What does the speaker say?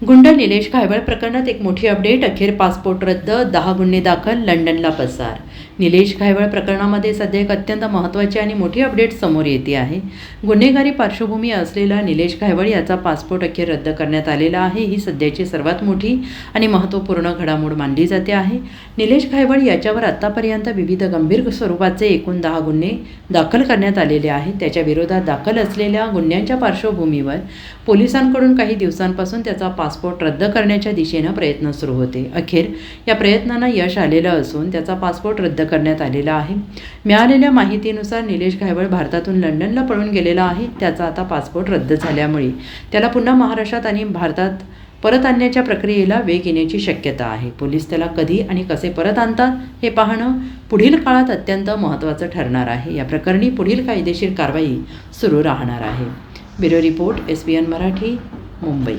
गुंड निलेश घायवळ प्रकरणात एक मोठी अपडेट. अखेर पासपोर्ट रद्द दहा गुन्हे दाखल लंडनला पसार. निलेश घायवळ प्रकरणामध्ये सध्या एक अत्यंत महत्त्वाची आणि मोठी अपडेट समोर येते आहे. गुन्हेगारी पार्श्वभूमी असलेला निलेश घायवळ याचा पासपोर्ट अखेर रद्द करण्यात आलेला आहे. ही सध्याची सर्वात मोठी आणि महत्त्वपूर्ण घडामोड मानली जाते आहे. निलेश घायवळ याच्यावर आत्तापर्यंत विविध गंभीर स्वरूपाचे एकूण दहा गुन्हे दाखल करण्यात आलेले आहेत. त्याच्या विरोधात दाखल असलेल्या गुन्ह्यांच्या पार्श्वभूमीवर पोलिसांकडून काही दिवसांपासून त्याचा पासपोर्ट रद्द करण्याच्या दिशेनं प्रयत्न सुरू होते. अखेर या प्रयत्नांना यश आलेलं असून त्याचा पासपोर्ट रद्द करण्यात आलेला आहे. मिळालेल्या माहितीनुसार निलेश घायवळ भारतातून लंडनला पळून गेलेला आहे. त्याचा आता पासपोर्ट रद्द झाल्यामुळे त्याला पुन्हा महाराष्ट्रात आणि भारतात परत आणण्याच्या प्रक्रियेला वेग येण्याची शक्यता आहे. पोलीस त्याला कधी आणि कसे परत आणतात हे पाहणं पुढील काळात अत्यंत महत्त्वाचं ठरणार आहे. या प्रकरणी पुढील कायदेशीर कारवाई सुरू राहणार आहे. Bureau report S B N Marathi Mumbai.